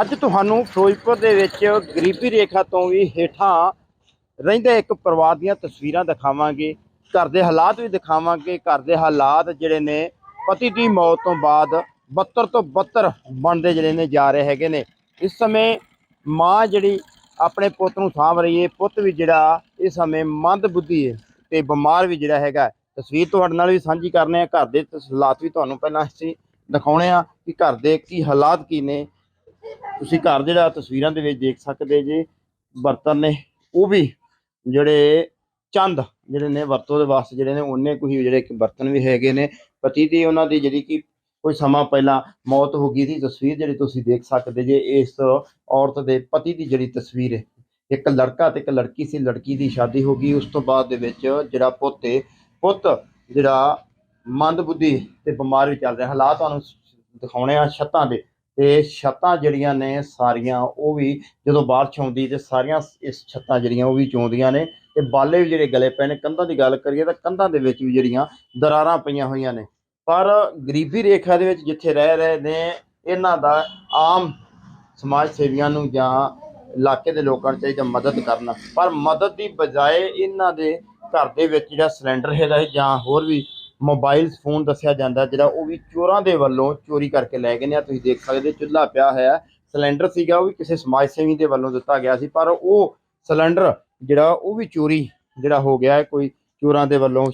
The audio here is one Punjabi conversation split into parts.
ਅੱਜ ਤੁਹਾਨੂੰ ਫਿਰੋਜ਼ਪੁਰ ਦੇ ਵਿੱਚ ਗਰੀਬੀ ਰੇਖਾ ਤੋਂ ਵੀ ਹੇਠਾਂ ਰਹਿੰਦੇ ਇੱਕ ਪਰਿਵਾਰ ਦੀਆਂ ਤਸਵੀਰਾਂ ਦਿਖਾਵਾਂਗੇ। ਘਰ ਦੇ ਹਾਲਾਤ ਵੀ ਦਿਖਾਵਾਂਗੇ। ਘਰ ਦੇ ਹਾਲਾਤ ਜਿਹੜੇ ਨੇ, ਪਤੀ ਦੀ ਮੌਤ ਤੋਂ ਬਾਅਦ 72 ਤੋਂ 72 ਬਣਦੇ ਜਿਹੜੇ ਨੇ, ਜਾ ਰਹੇ ਹੈਗੇ ਨੇ। ਇਸ ਸਮੇਂ ਮਾਂ ਜਿਹੜੀ ਆਪਣੇ ਪੁੱਤ ਨੂੰ ਸਾਂਭ ਰਹੀ ਹੈ। ਪੁੱਤ ਵੀ ਜਿਹੜਾ ਇਸ ਸਮੇਂ ਮੰਦ ਬੁੱਧੀ ਹੈ ਤੇ ਬਿਮਾਰ ਵੀ ਜਿਹੜਾ ਹੈਗਾ। ਤਸਵੀਰ ਤੁਹਾਡੇ ਨਾਲ ਵੀ ਸਾਂਝੀ ਕਰਨੇ ਆ। ਘਰ ਦੇ ਹਾਲਾਤ ਵੀ ਤੁਹਾਨੂੰ ਪਹਿਲਾਂ ਅਸੀਂ ਦਿਖਾਉਣੇ ਆ ਕਿ ਘਰ ਦੇ ਕੀ ਹਾਲਾਤ ਕੀ ਨੇ। ਤੁਸੀਂ ਘਰ ਜਿਹੜਾ ਤਸਵੀਰਾਂ ਦੇ ਵਿੱਚ ਦੇਖ ਸਕਦੇ ਜੇ, ਬਰਤਨ ਨੇ, ਉਹ ਵੀ ਜਿਹੜੇ ਚੰਦ ਜਿਹੜੇ ਨੇ ਵਰਤੋਂ ਦੇ ਵਾਸਤੇ ਜਿਹੜੇ ਨੇ, ਉਹਨੇ ਕੋਈ ਜਿਹੜੇ ਕਿ ਬਰਤਨ ਵੀ ਹੈਗੇ ਨੇ। ਪਤੀ ਦੀ ਉਹਨਾਂ ਦੀ ਜਿਹੜੀ ਕਿ ਕੋਈ ਸਮਾਂ ਪਹਿਲਾਂ ਮੌਤ ਹੋ ਗਈ ਸੀ, ਤਸਵੀਰ ਜਿਹੜੀ ਤੁਸੀਂ ਦੇਖ ਸਕਦੇ ਜੇ, ਇਸ ਔਰਤ ਦੇ ਪਤੀ ਦੀ ਜਿਹੜੀ ਤਸਵੀਰ ਹੈ, ਇੱਕ ਲੜਕਾ ਤੇ ਇੱਕ ਲੜਕੀ ਸੀ, ਲੜਕੀ ਦੀ ਸ਼ਾਦੀ ਹੋ ਗਈ, ਉਸ ਤੋਂ ਬਾਅਦ ਦੇ ਵਿੱਚ ਜਿਹੜਾ ਪੁੱਤ ਹੈ, ਪੁੱਤ ਜਿਹੜਾ ਮੰਦਬੁੱਧੀ ਤੇ ਬਿਮਾਰ ਵੀ ਚੱਲ ਰਿਹਾ। ਹਾਲਾਤ ਤੁਹਾਨੂੰ ਦਿਖਾਉਣੇ ਆ ਛੱਤਾਂ ਦੇ। ਤੇ ਛੱਤਾਂ ਜਿਹੜੀਆਂ ਨੇ ਸਾਰੀਆਂ ਉਹ ਵੀ ਜਦੋਂ ਬਾਰਿਸ਼ ਆਉਂਦੀ ਤੇ ਸਾਰੀਆਂ ਇਸ ਛੱਤਾਂ ਜਿਹੜੀਆਂ ਉਹ ਵੀ ਚੋਂਦੀਆਂ ਨੇ ਤੇ ਬਾਲੇ ਵੀ ਜਿਹੜੇ ਗਲੇ ਪਏ ਨੇ, ਕੰਧਾਂ ਦੀ ਗੱਲ ਕਰੀਏ ਤਾਂ ਕੰਧਾਂ ਦੇ ਵਿੱਚ ਵੀ ਜਿਹੜੀਆਂ ਦਰਾਰਾਂ ਪਈਆਂ ਹੋਈਆਂ ਨੇ। ਪਰ ਗਰੀਬੀ ਰੇਖਾ ਦੇ ਵਿੱਚ ਜਿੱਥੇ ਰਹਿ ਰਹੇ ਨੇ, ਇਹਨਾਂ ਦਾ ਆਮ ਸਮਾਜ ਸੇਵੀਆਂ ਨੂੰ ਜਾਂ ਇਲਾਕੇ ਦੇ ਲੋਕਾਂ ਨੂੰ ਚਾਹੀਦਾ ਮਦਦ ਕਰਨਾ। ਪਰ ਮਦਦ ਦੀ ਬਜਾਏ ਇਹਨਾਂ ਦੇ ਘਰ ਦੇ ਵਿੱਚ ਜਿਹੜਾ ਸਿਲੰਡਰ ਹੈਗਾ ਜਾਂ ਹੋਰ ਵੀ ਮੋਬਾਈਲ ਫੋਨ ਦੱਸਿਆ ਜਾਂਦਾ ਜਿਹੜਾ ਉਹ ਵੀ ਚੋਰਾਂ ਦੇ ਵੱਲੋਂ ਚੋਰੀ ਕਰਕੇ ਲੈ ਗਏ ਨੇ। ਆਹ ਤੁਸੀਂ ਦੇਖ ਸਕਦੇ ਚੁੱਲ੍ਹਾ ਪਿਆ ਹੋਇਆ ਸਿਲੰਡਰ ਸੀਗਾ, ਉਹ ਵੀ ਕਿਸੇ ਸਮਾਜ ਸੇਵੀ ਦੇ ਵੱਲੋਂ ਦਿੱਤਾ ਗਿਆ ਸੀ, ਪਰ ਉਹ ਸਿਲੰਡਰ ਜਿਹੜਾ, ਉਹ ਵੀ ਚੋਰੀ ਜਿਹੜਾ ਹੋ ਗਿਆ ਹੈ। ਕੋਈ ਚੋਰਾਂ ਦੇ ਵੱਲੋਂ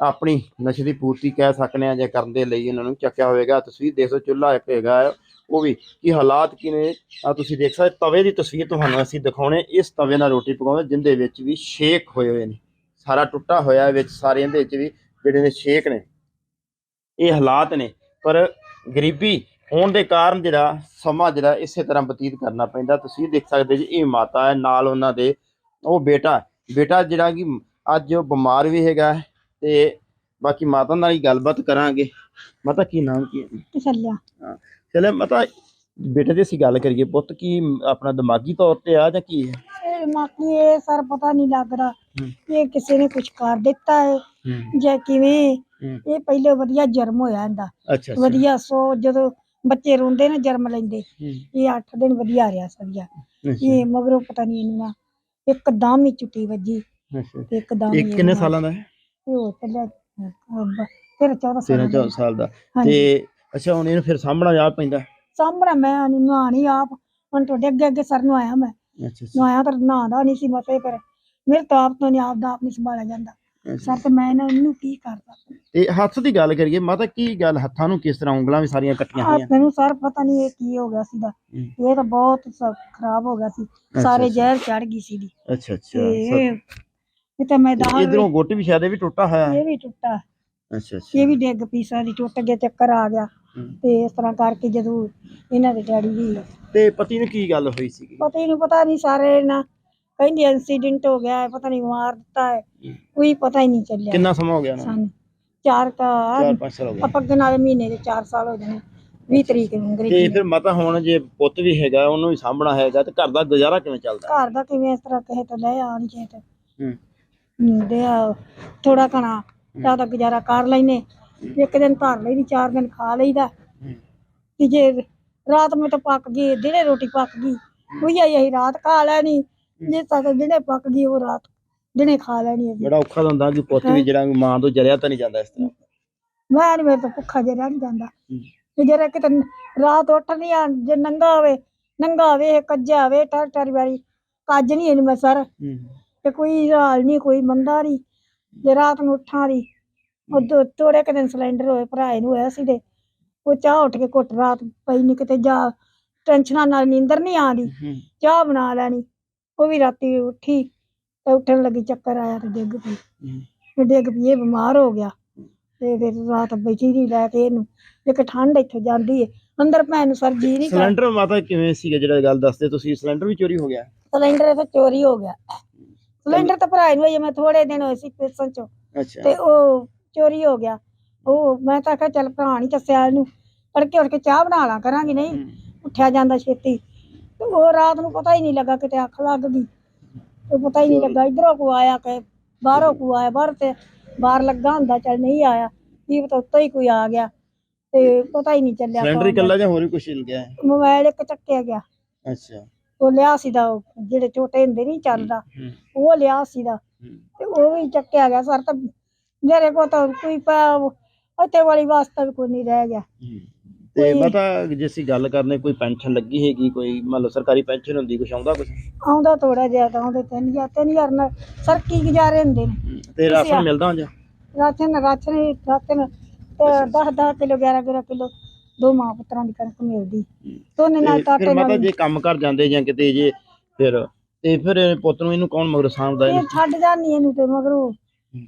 ਆਪਣੀ ਨਸ਼ੇ ਦੀ ਪੂਰਤੀ ਕਹਿ ਸਕਨੇ ਆ ਜਾਂ ਕਰਨ ਦੇ ਲਈ ਇਹਨਾਂ ਨੂੰ ਚੱਕਿਆ ਹੋਵੇਗਾ। ਤਸਵੀਰ ਦੇਖੋ ਚੁੱਲ੍ਹਾ ਇੱਕ ਹੈਗਾ ਉਹ ਵੀ ਕੀ ਹਾਲਾਤ ਕੀ ਨੇ। ਆ ਤੁਸੀਂ ਦੇਖ ਸਕਦੇ ਤਵੇ ਦੀ ਤਸਵੀਰ ਤੁਹਾਨੂੰ ਅਸੀਂ ਦਿਖਾਉਣੇ ਇਸ ਤਵੇ ਨਾਲ ਰੋਟੀ ਪਕਾਉਂਦੇ ਜਿੰਦੇ ਵਿੱਚ ਵੀ ਸ਼ੇਕ ਹੋਏ ਹੋਏ ਨੇ। ਸਾਰਾ ਟੁੱਟਾ ਹੋਇਆ ਵਿੱਚ ਸਾਰੇ ਇਹਦੇ ਵਿੱਚ ਵੀ ਜਿਹੜੇ ਨੇ ਛੇਕ ਨੇ ਇਹ ਹਾਲਾਤ ਨੇ। ਪਰ ਗਰੀਬੀ ਹੋਣ ਦੇ ਕਾਰਨ ਜਿਹੜਾ ਸਮਾਂ ਜਿਹੜਾ ਇਸੇ ਤਰ੍ਹਾਂ ਬਤੀਤ ਕਰਨਾ ਪੈਂਦਾ। ਤੁਸੀਂ ਦੇਖ ਸਕਦੇ ਜੀ ਇਹ ਮਾਤਾ ਹੈ ਨਾਲ ਉਹਨਾਂ ਦੇ ਉਹ ਬੇਟਾ ਹੈ। ਬੇਟਾ ਜਿਹੜਾ ਕਿ ਅੱਜ ਉਹ ਬਿਮਾਰ ਵੀ ਹੈਗਾ ਹੈ ਤੇ ਬਾਕੀ ਮਾਤਾ ਨਾਲ ਹੀ ਗੱਲਬਾਤ ਕਰਾਂਗੇ। ਮਾਤਾ ਕੀ ਨਾਮ ਕੀ ਹੈ? ਚੱਲਿਆ ਚਲੇ ਮਾਤਾ ਬੇਟੇ ਦੀ ਅਸੀਂ ਗੱਲ ਕਰੀਏ ਪੁੱਤ ਕੀ ਆਪਣਾ ਦਿਮਾਗੀ ਤੌਰ ਤੇ ਆ ਜਾਂ ਕੀ ਹੈ? ਮਾਕੀ ਇਹ ਸਰ ਪਤਾ ਨਹੀਂ ਲੱਗ ਰਿਹਾ ਹੂੰ। ਇਹ ਕਿਸੇ ਨੇ ਕੁਝ ਕਰ ਦਿੱਤਾ ਹੈ ਜਾਂ ਕਿਵੇਂ। ਇਹ ਪਹਿਲੇ ਵਧੀਆ ਜਨਮ ਹੋਇਆ ਇਹਦਾ। ਵਧੀਆ ਸੋ ਜਦੋਂ ਬੱਚੇ ਰੋਂਦੇ ਨੇ ਜਨਮ ਲੈਂਦੇ। ਇਹ 8 ਦਿਨ ਵਧੀਆ ਰਿਹਾ ਸਭੀਆ ਇਹ ਮਗਰੋਂ ਪਤਾ ਨਹੀਂ ਇਹਨੂੰ ਨਾ ਇੱਕਦਮ ਹੀ ਚੁੱਟੀ ਵੱਜੀ। ਇੱਕਦਮ ਇਹ ਕਿੰਨੇ ਸਾਲਾਂ ਦਾ ਹੈ? ਇਹ ਹੋ ਚੱਲਿਆ ਫਿਰ 14 ਸਾਲ 13 14 ਸਾਲ ਦਾ। ਤੇ ਅੱਛਾ ਹੁਣ ਇਹਨੂੰ ਫਿਰ ਸਾਹਮਣਾ ਜਾ ਪੈਂਦਾ? ਸਾਹਮਣਾ ਮੈਂ ਨਹੀਂ ਨਹਾਣੀ ਆਪ। ਹੁਣ ਤੁਹਾਡੇ ਅੱਗੇ ਅੱਗੇ ਸਰ ਨੂੰ ਆਇਆ ਮੈਂ। ਅੱਛਾ ਅੱਛਾ, ਨਹਾਇਆ ਤਾਂ ਨਹਾਦਾ ਨਹੀਂ ਸੀ ਮਸੇ ਪਰ ਮੇਰੇ ਤਾਂ ਆਪ ਤੋਂ ਨਹੀਂ ਆਪ ਦਾ ਆਪ ਨਹੀਂ ਸੰਭਾਲਿਆ ਜਾਂਦਾ। ਸਰ ਤੇ ਮੈਂ ਇਹਨਾਂ ਨੂੰ ਕੀ ਕਰਦਾ? ਤੇ ਹੱਥ ਦੀ ਗੱਲ ਕਰੀਏ ਮਾਤਾ ਕੀ ਗੱਲ ਹੱਥਾਂ ਨੂੰ ਕਿਸ ਤਰ੍ਹਾਂ ਉਂਗਲਾਂ ਵੀ ਸਾਰੀਆਂ ਕੱਟੀਆਂ ਹੋਈਆਂ? ਮੈਨੂੰ ਸਰ ਪਤਾ ਨਹੀਂ ਇਹ ਕੀ ਹੋ ਗਿਆ ਸੀਗਾ। ਹੂੰ। ਇਹ ਤਾਂ ਬਹੁਤ ਸ- ਖਰਾਬ ਹੋ ਗਿਆ ਸੀ। ਸਾਰੇ ਜ਼ਹਿਰ ਚੜ ਗਈ ਸੀ ਦੀ ਅੱਛਾ। ਅੱਛਾ ਇਹ ਤਾਂ ਮੈਦਾਨ ਇਧਰੋਂ ਗੁੱਟ ਵੀ ਸ਼ਾਇਦ ਇਹ ਵੀ ਟੁੱਟਾ ਹੋਇਆ। ਇਹ ਵੀ ਟੁੱਟਾ। ਅੱਛਾ ਅੱਛਾ। ਇਹ ਵੀ ਡਿੱਗ ਪੀਸਾਂ ਦੀ ਟੁੱਟ ਗਿਆ ਚੱਕਰ ਆ ਗਿਆ। ਤੇ ਇਸ ਤਰ੍ਹਾਂ ਕਰਕੇ ਜਦੋਂ ਇਹਨਾਂ ਦੇ ਡੈਡੀ ਵੀ ਤੇ ਪਤੀ ਨੂੰ ਕੀ ਗੱਲ ਹੋਈ ਸੀਗੀ? ਪਤਾ ਨਹੀਂ ਪਤਾ ਨਹੀਂ ਸਾਰੇ ਨਾ ਕਹਿੰਦੇ ਐਕਸੀਡੈਂਟ ਹੋ ਗਿਆ ਹੈ ਪਤਾ ਨਹੀਂ ਮਾਰ ਦਿੱਤਾ ਹੈ। ਕੋਈ ਪਤਾ ਹੀ ਨਹੀਂ ਚੱਲਿਆ। ਕਿੰਨਾ ਸਮਾਂ ਹੋ ਗਿਆ ਨਾ? ਸਾਨੂੰ ਚਾਰ ਕਾ 4-5 ਸਾਲ ਹੋ ਗਏ। ਆਪਾਂ ਨਾਲ ਮਹੀਨੇ ਦੇ 4 ਸਾਲ ਹੋ ਜਾਣੇ 20 ਤਰੀਕ ਨੂੰ ਤੇ ਅੰਗਰੇਜ਼ੀ। ਫਿਰ ਮਾਤਾ ਹੁਣ ਜੇ ਪੁੱਤ ਵੀ ਹੈਗਾ ਉਹਨੂੰ ਵੀ ਸਾਂਭਣਾ ਹੈਗਾ ਤੇ ਘਰ ਦਾ ਗੁਜ਼ਾਰਾ ਕਿਵੇਂ ਚੱਲਦਾ? ਘਰ ਦਾ ਕਿਵੇਂ ਇਸ ਤਰ੍ਹਾਂ ਕਿਸੇ ਤੋਂ ਲੈ ਆਣ ਜੇ ਤੇ। ਹੂੰ। ਦੇ ਥੋੜਾ ਘਣਾ ਜ਼ਿਆਦਾ ਗੁਜ਼ਾਰਾ ਕਰ ਲੈਨੇ ਇੱਕ ਦਿਨ ਧਰ ਲਈਦੀ ਚਾਰ ਦਿਨ ਖਾ ਲਈਦਾ। ਹੂੰ। ਕਿ ਜੇ ਰਾਤ ਨੂੰ ਤਾਂ ਪੱਕ ਗਈ ਦਿਨੇ ਰੋਟੀ ਪੱਕ ਗਈ। ਉਹੀ ਆਈ ਅਸੀਂ ਰਾਤ ਖਾ ਲੈਣੀ ਜੇ ਤੱਕ ਦਿਨੇ ਪੱਕ ਗਈ ਉਹ ਰਾਤ ਦਿਨੇ ਖਾ ਲੈਣੀ ਅਸੀਂ। ਬੜਾ ਔਖਾ ਤਾਂ ਹੁੰਦਾ ਕਿ ਪੁੱਤ ਵੀ ਜਿਹੜਾ ਮਾਂ ਤੋਂ ਜਰਿਆ ਤਾਂ ਨਹੀਂ ਜਾਂਦਾ ਇਸ ਤਰ੍ਹਾਂ। ਮੈਂ ਨੀ ਮੇਰੇ ਤੋਂ ਭੁੱਖਾ ਜਿਹਾ ਨਹੀਂ ਜਾਂਦਾ। ਤੇ ਜਿਹੜਾ ਕਿਤੇ ਰਾਤ ਉੱਠ ਨਹੀਂ ਆ ਜੇ ਨੰਗਾ ਹੋਵੇ ਨੰਗਾ ਹੋਵੇ ਕੱਜਾ ਹੋਵੇ ਟਰ ਟਰ ਵਾਰੀ ਕੱਜ ਨਹੀਂ ਇਹਨੂੰ ਮੈਂ ਸਰ। ਤੇ ਕੋਈ ਹਾਲ ਨਹੀਂ ਕੋਈ ਮੰਦਾ ਨਹੀਂ ਜੇ ਰਾਤ ਨੂੰ ਉੱਠਾਂ ਦੀ ਉਹ ਥੋੜੇ ਕੁ ਦਿਨ ਸਿਲੰਡਰ ਹੋਏ ਭਰਾਏ ਨੂੰ ਹੋਇਆ ਸੀ ਤੇ ਉਹ ਚਾਹ ਉੱਠ ਕੇ ਘੁੱਟ ਰਾਤ ਪਈ ਨਹੀਂ ਕਿਤੇ ਜਾ ਟੈਨਸ਼ਨਾਂ ਨਾਲ ਨੀਂਦਰ ਨਹੀਂ ਆਉਂਦੀ ਹੂੰ। ਚਾਹ ਬਣਾ ਲੈਣੀ ਉਹ ਵੀ ਰਾਤੀ ਉੱਠੀ ਤੇ ਉੱਠਣ ਲੱਗੀ ਚੱਕਰ ਆਇਆ ਤੇ ਡਿੱਗ ਪਈ। ਹੂੰ। ਤੇ ਡਿੱਗ ਪਈ ਇਹ ਬਿਮਾਰ ਹੋ ਗਿਆ। ਤੇ ਫਿਰ ਰਾਤ ਬੈਠੀ ਰਹੀ ਲੈ ਕੇ ਇਹਨੂੰ ਇੱਕ ਠੰਡ ਇੱਥੋਂ ਜਾਂਦੀ ਏ। ਅੰਦਰ ਭੈਣ ਨੂੰ ਸਰ ਜੀ ਨਹੀਂ ਸਿਲੰਡਰ ਮਾਤਾ ਕਿਵੇਂ ਸੀਗਾ? ਜਿਹੜਾ ਗੱਲ ਦੱਸਦੇ ਤੁਸੀਂ ਸਿਲੰਡਰ ਵੀ ਚੋਰੀ ਹੋ ਗਿਆ? ਸਿਲੰਡਰ ਫਿਰ ਚੋਰੀ ਹੋ ਗਿਆ। ਸਿਲੰਡਰ ਤਾਂ ਭਰਾਏ ਨੂੰ ਹੋਈ ਮੈਂ ਥੋੜੇ ਦਿਨ ਹੋਏ ਸੀ ਪੇਸਨ ਚੋਂ। ਅੱਛਾ। ਤੇ ਉਹ ਚੋਰੀ ਹੋ ਗਿਆ। ਉਹ ਮੈਂ ਤਾਂ ਕਿਹਾ ਚੱਲ ਭਰਾ ਨਹੀਂ ਦੱਸਿਆ ਇਹਨੂੰ। ਤੜਕੇ ਉੱਠ ਕੇ ਚਾਹ ਬਣਾ ਲਾ ਕਰਾਂਗੀ ਨਹੀਂ ਹੂੰ। ਉੱਠਿਆ ਜਾਂਦਾ ਛੇਤੀ। ਤੇ ਉਹ ਰਾਤ ਨੂੰ ਪਤਾ ਹੀ ਨਹੀਂ ਲੱਗਾ ਕਿਤੇ ਅੱਖ ਲੱਗ ਗਈ। ਉਹ ਪਤਾ ਹੀ ਨਹੀਂ ਲੱਗਾ ਇਧਰੋਂ ਕੋ ਆਇਆ ਕਿ ਬਾਹਰੋਂ ਕੋ ਆਇਆ ਬਾਹਰ ਤੇ ਬਾਹਰ ਲੱਗਾ ਹੁੰਦਾ ਚੱਲ ਨਹੀਂ ਆਇਆ। ਕੀ ਪਤਾ ਉੱਤੋਂ ਹੀ ਕੋਈ ਆ ਗਿਆ। ਤੇ ਪਤਾ ਹੀ ਨਹੀਂ ਚੱਲਿਆ ਸਿਲੰਡਰ ਇਕੱਲਾ ਜਾਂ ਹੋਰ ਵੀ ਕੁਝ ਹਿਲ ਗਿਆ? ਹੈ ਮੋਬਾਈਲ ਇੱਕ ਚੱਕਿਆ ਗਿਆ। ਅੱਛਾ। ਉਹ ਲਿਆ ਸੀ ਦਾ ਉਹ ਜਿਹੜੇ ਛੋਟੇ ਹੁੰਦੇ ਨਹੀਂ ਚੱਲਦਾ ਹੂੰ, ਉਹ ਲਿਆ ਸੀ ਦਾ ਹੂੰ। ਤੇ ਉਹ ਵੀ ਚੱਕਿਆ ਗਿਆ ਸਰ ਤਾਂ ਮੇਰੇ ਕੋਲ ਤਾਂ ਕੋਈ ਪਾ ਉੱਥੇ ਵਾਲੀ ਵਾਸਤਾ ਵੀ ਕੋਈ ਨਹੀਂ ਰਹਿ ਗਿਆ। ਤੇ ਕੋਈ- ਮਤਾ ਜੇ ਅਸੀਂ ਗੱਲ ਕਰਨੇ ਕੋਈ ਪੈਨਸ਼ਨ ਲੱਗੀ ਹੈਗੀ ਕੋਈ ਮੰਨ ਲਓ ਸਰਕਾਰੀ ਪੈਨਸ਼ਨ ਹੁੰਦੀ ਕੁਛ ਆਉਂਦਾ ਕੁਛ? ਆਉਂਦਾ ਥੋੜਾ ਜਿਹਾ ਤਾਂ ਆਉਂਦੇ ਤਿੰਨ ਹਜ਼ਾਰ ਤਿੰਨ ਹਜ਼ਾਰ ਨਾਲ ਸਰ ਕੀ ਗੁਜ਼ਾਰੇ ਹੁੰਦੇ ਨੇ? ਤੇ ਰਾਸ਼ਨ ਮਿਲਦਾ ਹੁੰਦਾ ਰਾਸ਼ਨ ਰਾਸ਼ਨ ਹੀ- ਰਾਸ਼ਨ ਤੇ 10 10 ਕਿਲੋ 11 11 ਕਿਲੋ ਦੋ ਮਾਂ ਪੁੱਤਰਾਂ ਦੀ ਕਣਕ ਮਿਲਦੀ। ਦੋਨੇ ਨਾਲ ਤੇ ਤਾਂ ਫਿਰ ਆਟੇ ਮਾਤਾ ਨਾਲ ਜੇ ਕੰਮ ਕਰ ਜਾਂਦੇ ਜਾਂ ਕਿਤੇ ਜੇ ਫਿਰ ਤੇ ਫਿਰ ਇਹ ਪੁੱਤ ਨੂੰ ਇਹਨੂੰ ਕੌਣ ਮਗਰ ਸਾਂਭਦਾ ਇਹ ਇਹਨੂੰ? ਛੱਡ ਜਾਂਦੀ ਇਹਨੂੰ ਤੇ ਮਗਰੋਂ।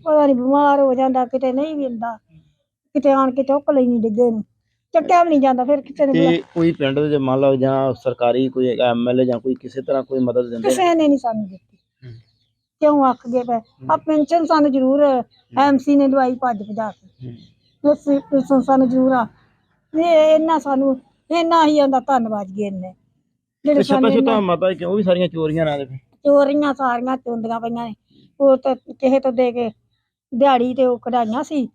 ਪਤਾ ਨਹੀਂ ਬਿਮਾਰ ਹੋ ਜਾਂਦਾ ਕਿਤੇ ਨਹੀਂ ਹੁੰਦਾ ਕਿਤੇ ਆਣ ਕੇ ਚੁੱਕ ਲੈਣੀ ਡਿੱਗੇ ਨੂੰ। ਚੱਕਿਆ ਵੀ ਨਹੀਂ ਜਾਂਦਾ ਫਿਰ ਕਿਸੇ ਨੇ ਤੇ ਕੋਈ ਪਿੰਡ ਦੇ ਮੰਨ ਲਓ ਜਾਂ ਸਰਕਾਰੀ ਕੋਈ ਐਮਐਲਏ ਜਾਂ ਕੋਈ ਕਿਸੇ ਤਰ੍ਹਾਂ ਕੋਈ ਮਦਦ ਦਿੰਦੇ? ਕਿਸੇ ਨੇ? ਨਹੀਂ ਸਾਨੂੰ ਦਿੱਤੀ। ਹੂੰ। ਕਿਉਂ ਆਖ ਗਏ ਪਏ? ਆ ਪੈਨਸ਼ਨ ਸਾਨੂੰ ਜ਼ਰੂਰ ਐਮਸੀ ਨੇ ਦਵਾਈ ਭੱਜ ਭਜਾ ਕੇ। ਹੂੰ। ਉਸ ਪੈਨਸ਼ਨ ਸਾਨੂੰ ਜ਼ਰੂਰ ਆ। ਇਹ ਇਹਨਾਂ ਸਾਨੂੰ ਇੰਨਾ ਹੀ ਆਂਦਾ ਧੰਨਵਾਦ ਜੀ ਇਹਨੇ। ਜਿਹੜੇ ਤੇ ਸਾਨੂੰ ਛੱਤਾ ਛੱਤਾ ਇੰਨਾ- ਮਾਤਾ ਕਿ ਉਹ ਵੀ ਸਾਰੀਆਂ ਚੋਰੀਆਂ ਨਾਲ ਦੇ ਚੋਰੀਆਂ ਸਾਰੀਆਂ ਚੁੰਦੀਆਂ ਪਈਆਂ ਨੇ। ਉਹ ਤਾਂ ਕਿਸੇ ਤੋਂ ਦੇ ਕੇ ਦਿਹਾੜੀ ਤੇ ਉਹ ਕਢਾਈਆਂ ਸੀ।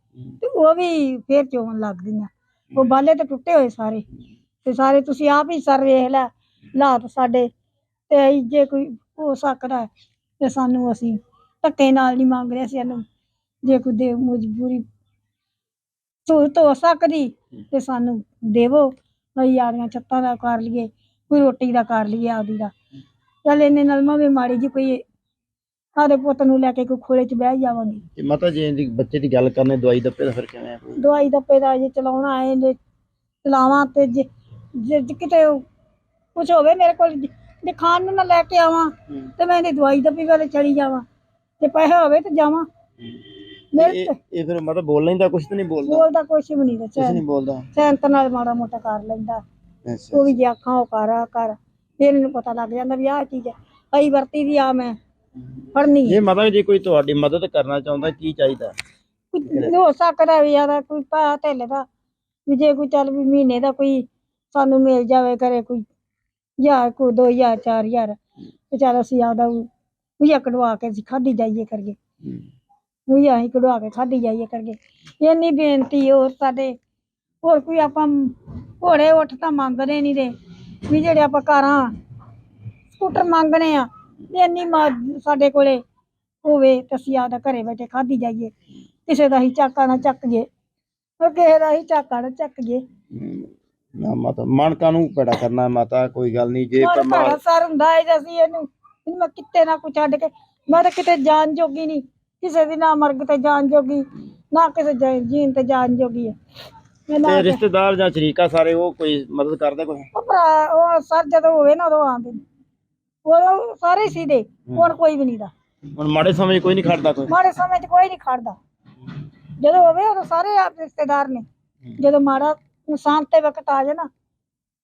ਤੇ ਉਹ ਵੀ ਫੇਰ ਚੋਣ ਲੱਗ ਗਈਆਂ। ਉਹ ਬਾਲੇ ਤੇ ਟੁੱਟੇ ਹੋਏ ਸਾਰੇ। ਤੇ ਸਾਰੇ ਤੁਸੀਂ ਆਪ ਹੀ ਸਰ ਵੇਖ ਲੈ, ਹਾਲਾਤ ਸਾਡੇ। ਤੇ ਜੇ ਕੋਈ ਹੋ ਸਕਦਾ ਤੇ ਸਾਨੂੰ ਅਸੀਂ ਧੱਕੇ ਨਾਲ ਨਹੀਂ ਮੰਗ ਰਹੇ ਸੀ ਇਹਨੂੰ ਜੇ ਕੋਈ ਦੇ ਮਜਬੂਰੀ ਸਹੂਲਤ ਹੋ ਸਕਦੀ ਤੇ ਸਾਨੂੰ ਦੇਵੋ। ਅਸੀਂ ਆਪਦੀਆਂ ਛੱਤਾਂ ਦਾ ਕਰ ਲਈਏ, ਕੋਈ ਰੋਟੀ ਦਾ ਕਰ ਲਈਏ ਆਪਦੀ ਦਾ। ਚੱਲ ਇੰਨੇ ਨਾਲ ਮੈਂ ਵੀ ਮਾੜੀ ਜੀ ਕੋਈ ਸਾਡੇ ਪੁੱਤ ਨੂੰ ਲੈ ਕੇ ਕੋਈ ਖੋਲੇ 'ਚ ਬਹਿ ਜਾਵਾਂਗੇ। ਤੇ ਮਾਤਾ ਜੀ ਦੀ ਬੱਚੇ ਦੀ ਗੱਲ ਕਰਨੇ ਦਵਾਈ ਦੱਪੇ ਦਾ ਫਿਰ ਕਿਵੇਂ ਆ? ਕੋਈ? ਦਵਾਈ ਦੱਪੇ ਦਾ ਜੇ ਚਲਾਉਣਾ ਹੈ ਜੇ ਚਲਾਵਾਂ ਤੇ ਜੇ ਕਿਤੇ ਕੁਝ ਹੋਵੇ ਮੇਰੇ ਕੋਲ ਜੇ ਖਾਣ ਨੂੰ ਨਾ ਲੈ ਕੇ ਆਵਾਂ ਤੇ ਮੈਂ ਇਹਦੀ ਦਵਾਈ ਦੱਪੀ ਵਾਲੇ ਚਲੀ ਜਾਵਾਂ। ਤੇ ਪੈਸੇ ਹੋਵੇ ਤੇ ਜਾਵਾਂ। ਮੇਰੇ ਇਹ ਫਿਰ ਮਾਤਾ ਬੋਲ ਲੈਂਦਾ ਕੁਛ ਤਾਂ ਨਹੀਂ ਬੋਲਦਾ। ਬੋਲਦਾ ਕੁਛ ਵੀ ਨਹੀਂ ਦੱਸਿਆ ਨਹੀਂ ਬੋਲਦਾ। ਸੈਂਤ ਨਾਲ ਮਾੜਾ ਮੋਟਾ ਕਰ ਲੈਂਦਾ। ਉਹ ਵੀ ਜੇ ਅੱਖਾਂ ਉਹ ਕਰ ਆ ਕਰ। ਫਿਰ ਇਹਨੂੰ ਪਤਾ ਲੱਗ ਜਾਂਦਾ ਵੀ ਆਹ ਚੀਜ਼ ਹੈ। ਅਈ ਵਰਤੀ ਦੀ ਆ ਮੈਂ। ਫੜਨੀ। ਹੈ ਜੇ ਮਾਤਾ ਜੀ ਕੋਈ ਤੁਹਾਡੀ ਮਦਦ ਕਰਨਾ ਚਾਹੁੰਦਾ ਕੀ ਚਾਹੀਦਾ? ਹੋ ਸਕਦਾ ਵੀ ਯਾਰ ਕੋਈ ਪਾ ਧੇਲੇ ਦਾ। ਵੀ ਜੇ ਕੋਈ ਚੱਲ ਵੀ ਮਹੀਨੇ ਦਾ ਕੋਈ ਸਾਨੂੰ ਮਿਲ ਜਾਵੇ ਕਰੇ ਕੋਈ ਹਜ਼ਾਰ ਹਜ਼ਾਰ ਚਾਰ ਹਜ਼ਾਰ। ਤੇ ਚੱਲ ਅਸੀਂ ਆਪਦਾ ਉਹ ਕਢਵਾ ਕੇ ਅਸੀਂ ਖਾਧੀ ਜਾਈਏ ਕਰਗੇ ਉਹ ਅਸੀਂ ਕਢਵਾ ਕੇ ਖਾਧੀ ਜਾਈਏ ਕਰਗੇ ਇੰਨੀ ਬੇਨਤੀ ਹੋਰ ਸਾਡੇ ਹੋਰ ਕੋਈ ਆਪਾਂ ਘੋੜੇ ਉੱਠ ਤਾਂ ਮੰਗਦੇ ਨਹੀਂ ਦੇ। ਵੀ ਜਿਹੜੇ ਆਪਾਂ ਕਾਰਾਂ ਸਕੂਟਰ ਮੰਗਣੇ ਆ ਵੀ ਇੰਨੀ ਮਾ- ਸਾਡੇ ਕੋਲੇ ਹੋਵੇ ਤੇ ਅਸੀਂ ਆਪਦਾ ਘਰੇ ਬੈਠੇ ਖਾਧੀ ਜਾਈਏ ਕਿਸੇ ਦਾ ਹੀ ਚਾਕਾ ਨਾ ਚੱਕ ਜੇ ਉਹ ਕਿਸੇ ਦਾ ਹੀ ਚਾਕਾ ਨਾ ਚੱਕ ਜੇ ਨਾ ਮਾਤਾ ਮਨ ਨੂੰ ਪੜਾ ਕਰਨਾ ਮਾਤਾ ਕੋਈ ਗੱਲ ਨਹੀਂ ਜੇ ਮਨ ਪਰਮਾਰ ਭੈੜਾ ਸਰ ਹੁੰਦਾ ਹੈ ਜੇ ਅਸੀਂ ਇਹਨੂੰ ਇਹਨੂੰ ਮੈਂ ਕਿਤੇ ਨਾ ਕੁਛ ਛੱਡ ਕੇ ਮੈਂ ਤਾਂ ਕਿਤੇ ਜਾਣ ਜੋਗੀ ਨਹੀਂ ਕਿਸੇ ਦੀ ਨਾ ਮਰਗ ਤੇ ਜਾਣ ਜੋਗੀ ਨਾ ਕਿਸੇ ਜ- ਜੀਣ ਤੇ ਜਾਣ ਜੋਗੀ ਹੈ। ਮੈਂ ਨਾ ਤੇ ਰਿਸ਼ਤੇਦਾਰ ਜਾਂ ਸ਼ਰੀਕਾ ਸਾਰੇ ਉਹ ਕੋਈ ਮਦਦ ਕਰਦੇ ਕੋਈ? ਉਹ ਭਰਾ ਉਹ ਸਰ ਜਦੋਂ ਹੋਵੇ ਨਾ ਉਦੋਂ ਆਉਂਦੇ ਨੇ। ਉਹ ਸਾਰੇ ਸੀ ਦੇ ਹੁਣ ਕੋਈ ਵੀ ਨਹੀਂ ਦਾ। ਹੁਣ ਮਾੜੇ ਸਮੇਂ 'ਚ ਕੋਈ ਨਹੀਂ ਖੜਦਾ ਕੋਈ। ਮਾੜੇ ਸਮੇਂ 'ਚ ਕੋਈ ਨਹੀਂ ਖੜਦਾ। ਜਦੋਂ ਹੋਵੇ ਉਦੋਂ ਸਾਰੇ ਆਪ ਰਿਸ਼ਤੇਦਾਰ ਨੇ। ਜਦੋਂ ਮਾੜਾ ਨੁਕਸਾਨ ਤੇ ਵਕਤ ਆ ਜਾਏ ਨਾ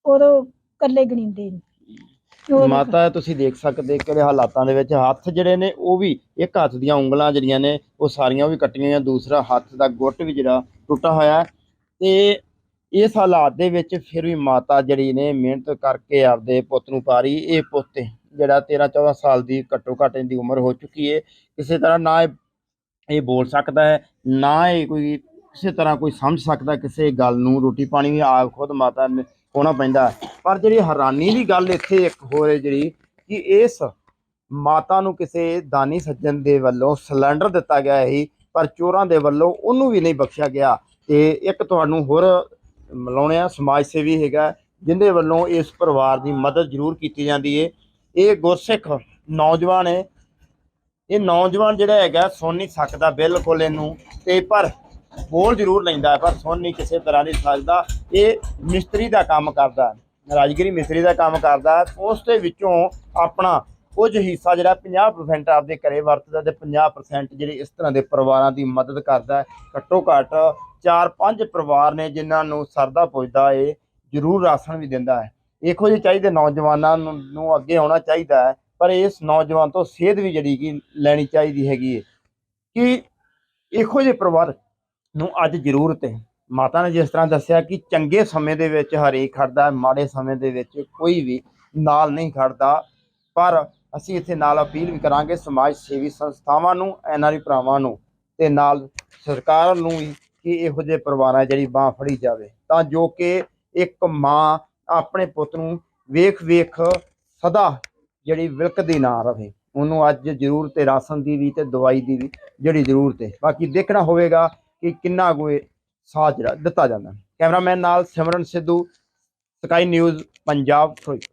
ਉਦੋਂ ਇਕੱਲੇ ਗਣੀਂਦੇ ਨੇ। ਮਾਤਾ ਤੁਸੀਂ ਦੇਖ ਸਕਦੇ ਕਿਹੜੇ ਹਾਲਾਤਾਂ ਦੇ ਵਿੱਚ ਹੱਥ ਜਿਹੜੇ ਨੇ ਉਹ ਵੀ ਇੱਕ ਹੱਥ ਦੀਆਂ ਉਂਗਲਾਂ ਜਿਹੜੀਆਂ ਨੇ ਉਹ ਸਾਰੀਆਂ ਉਹ ਵੀ ਕੱਟੀਆਂ ਹੋਈਆਂ ਦੂਸਰਾ ਹੱਥ ਦਾ ਗੁੱਟ ਵੀ ਜਿਹੜਾ ਟੁੱਟਾ ਹੋਇਆ। ਤੇ ਇਸ ਹਾਲਾਤ ਦੇ ਵਿੱਚ ਫਿਰ ਵੀ ਮਾਤਾ ਜਿਹੜੀ ਨੇ ਮਿਹਨਤ ਕਰਕੇ ਆਪਦੇ ਪੁੱਤ ਨੂੰ ਪਾਰੀ ਇਹ ਪੁੱਤ ਜਿਹੜਾ 13 14 ਸਾਲ ਦੀ ਘੱਟੋ ਘੱਟ ਇਹਦੀ ਉਮਰ ਹੋ ਚੁੱਕੀ ਹੈ, ਕਿਸੇ ਤਰ੍ਹਾਂ ਨਾ ਇਹ ਇਹ ਬੋਲ ਸਕਦਾ ਹੈ, ਨਾ ਇਹ ਕੋਈ ਕਿਸੇ ਤਰ੍ਹਾਂ ਕੋਈ ਸਮਝ ਸਕਦਾ, ਕਿਸੇ ਗੱਲ ਨੂੰ ਰੋਟੀ ਪਾਣੀ ਵੀ ਆਪ ਖੁਦ ਮਾਤਾ ਹੋਣਾ ਪੈਂਦਾ ਪਰ ਜਿਹੜੀ ਹੈਰਾਨੀ ਦੀ ਗੱਲ ਇੱਥੇ ਇੱਕ ਹੋਰ ਹੈ ਜਿਹੜੀ ਕਿ ਇਸ ਮਾਤਾ ਨੂੰ ਕਿਸੇ ਦਾਨੀ ਸੱਜਣ ਦੇ ਵੱਲੋਂ ਸਿਲੰਡਰ ਦਿੱਤਾ ਗਿਆ ਸੀ, ਪਰ ਚੋਰਾਂ ਦੇ ਵੱਲੋਂ ਉਹਨੂੰ ਵੀ ਨਹੀਂ ਬਖਸ਼ਿਆ ਗਿਆ। ਤੇ ਇੱਕ ਤੁਹਾਨੂੰ ਹੋਰ ਮਿਲਾਉਣੇ ਆ, ਸਮਾਜ ਸੇਵੀ ਹੈਗਾ, ਜਿੰਦੇ ਵੱਲੋਂ ਇਸ ਪਰਿਵਾਰ ਦੀ ਮਦਦ ਜ਼ਰੂਰ ਕੀਤੀ ਜਾਂਦੀ ਹੈ। ਇਹ ਗੁਰਸਿੱਖ ਨੌਜਵਾਨ ਹੈ। ਇਹ ਨੌਜਵਾਨ ਜਿਹੜਾ ਹੈਗਾ, ਸੁਣ ਨਹੀਂ ਸਕਦਾ ਬਿਲਕੁਲ ਇਹਨੂੰ। ਤੇ ਪਰ ਬੋਲ ਜ਼ਰੂਰ ਲੈਂਦਾ ਪਰ ਸੁਣ ਨਹੀਂ ਕਿਸੇ ਤਰ੍ਹਾਂ ਨਹੀਂ ਸਕਦਾ। ਇਹ ਮਿਸਤਰੀ ਦਾ ਕੰਮ ਕਰਦਾ ਹੈ। ਮਿਸਤਰੀ ਦਾ ਕੰਮ ਕਰਦਾ ਉਸ ਦੇ ਵਿੱਚੋਂ ਆਪਣਾ ਕੁਝ ਹਿੱਸਾ ਜਿਹੜਾ 50% ਆਪਦੇ ਘਰੇ ਵਰਤਦਾ ਤੇ 50% ਜਿਹੜੇ ਇਸ ਤਰ੍ਹਾਂ ਦੇ ਪਰਿਵਾਰਾਂ ਦੀ ਮਦਦ ਕਰਦਾ ਘੱਟੋ ਘੱਟ 4-5 ਪਰਿਵਾਰ ਨੇ ਜਿਨ੍ਹਾਂ ਨੂੰ ਸਰਦਾ ਪੁੱਜਦਾ ਏ ਜ਼ਰੂਰ ਰਾਸ਼ਨ ਵੀ ਦਿੰਦਾ ਹੈ। ਇਹੋ ਜਿਹੇ ਚਾਹੀਦੇ ਨੌਜਵਾਨਾਂ ਨੂੰ ਅੱਗੇ ਆਉਣਾ ਚਾਹੀਦਾ ਹੈ ਪਰ ਇਸ ਨੌਜਵਾਨ ਤੋਂ ਸੇਧ ਵੀ ਜਿਹੜੀ ਕਿ ਲੈਣੀ ਚਾਹੀਦੀ ਹੈਗੀ ਹੈ। ਕਿ ਇਹੋ ਜਿਹੇ ਪਰਿਵਾਰ ਨੂੰ ਅੱਜ ਜ਼ਰੂਰਤ ਹੈ। ਮਾਤਾ ਨੇ ਜਿਸ ਤਰ੍ਹਾਂ ਦੱਸਿਆ ਕਿ ਚੰਗੇ ਸਮੇਂ ਦੇ ਵਿੱਚ ਹਰੇਕ ਖੜਦਾ ਹੈ, ਮਾੜੇ ਸਮੇਂ ਦੇ ਵਿੱਚ ਕੋਈ ਵੀ ਨਾਲ ਨਹੀਂ ਖੜਦਾ ਪਰ ਅਸੀਂ ਇੱਥੇ ਨਾਲ ਅਪੀਲ ਵੀ ਕਰਾਂਗੇ ਸਮਾਜ ਸੇਵੀ ਸੰਸਥਾਵਾਂ ਨੂੰ ਐਨਆਰਆਈ ਭਰਾਵਾਂ ਨੂੰ ਤੇ ਨਾਲ ਸਰਕਾਰ ਨੂੰ ਵੀ ਕਿ ਇਹੋ ਜਿਹੇ ਪਰਿਵਾਰਾਂ ਦੀ ਜਿਹੜੀ ਬਾਹ ਫੜੀ ਜਾਵੇ। ਤਾਂ ਜੋ ਕਿ ਇੱਕ ਮਾਂ ਆਪਣੇ ਪੁੱਤ ਨੂੰ ਵੇਖ ਵੇਖ ਸਦਾ ਜਿਹੜੀ ਵਿਲਕਦੀ ਨਾ ਰਹੇ ਉਹਨੂੰ ਅੱਜ ਜ਼ਰੂਰਤ ਹੈ ਰਾਸ਼ਨ ਦੀ ਵੀ ਤੇ ਦਵਾਈ ਦੀ ਵੀ ਜਿਹੜੀ ਜ਼ਰੂਰਤ ਹੈ। ਬਾਕੀ ਦੇਖਣਾ ਹੋਵੇਗਾ ਕਿ ਕਿੰਨਾ ਕੋਈ ਸਾਥ ਜਿਹੜਾ ਦਿੱਤਾ ਜਾਂਦਾ। ਕੈਮਰਾਮੈਨ ਨਾਲ ਸਿਮਰਨ ਸਿੱਧੂ, ਸਕਾਈ ਨਿਊਜ਼, ਪੰਜਾਬ, ਫਿਰੋਜ਼ਪੁਰ।